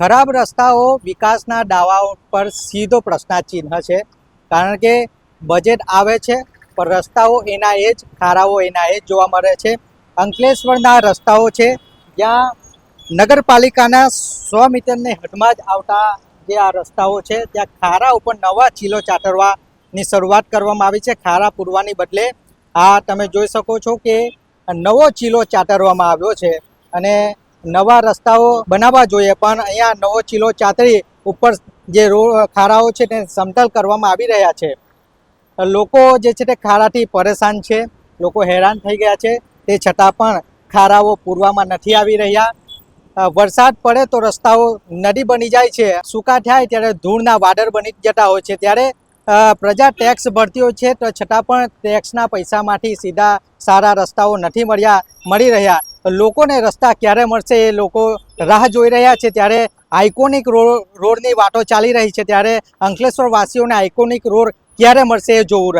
ખરાબ રસ્તાઓ વિકાસના દાવાઓ પર સીધો પ્રશ્નાચિહ્ન છે. કારણ કે બજેટ આવે છે, પણ રસ્તાઓ એના એ જ, ખારાઓ એના એ જ જોવા મળે છે. અંકલેશ્વરના રસ્તાઓ છે, જ્યાં નગરપાલિકાના સો મીટરની હદમાં જ આવતા જે આ રસ્તાઓ છે, ત્યાં ખારા ઉપર નવા ચીલો ચાટરવાની શરૂઆત કરવામાં આવી છે. ખારા પૂરવાની બદલે આ તમે જોઈ શકો છો કે નવો ચીલો ચાટરવામાં આવ્યો છે અને નવા રસ્તાઓ બનાવવા જોઈએ. પણ અહીંયા નવો ચીલો ચાતરી ઉપર જે રોડ ખાડાઓ છે તે સમતલ કરવામાં આવી રહ્યા છે. લોકો જે છે તે ખાડાથી પરેશાન છે. લોકો હેરાન થઈ ગયા છે. તે છતાં પણ ખારાઓ પૂરવામાં નથી આવી રહ્યા. વરસાદ પડે તો રસ્તાઓ નદી બની જાય છે. સૂકા થાય ત્યારે ધૂળના વાદળ બની જતા હોય છે. ત્યારે પ્રજા ટેક્સ ભરતી હોય છે. તો છતાં પણ ટેક્સના પૈસામાંથી સીધા સારા રસ્તાઓ નથી મળ્યા, મળી રહ્યા. લોકોને રસ્તા ક્યારે મળશે એ લોકો રાહ જોઈ રહ્યા છે. ત્યારે આઇકોનિક રોડ રોડની વાતો ચાલી રહી છે. ત્યારે અંકલેશ્વર વાસીઓને આઇકોનિક રોડ ક્યારે મળશે એ જોવું રહ્યું.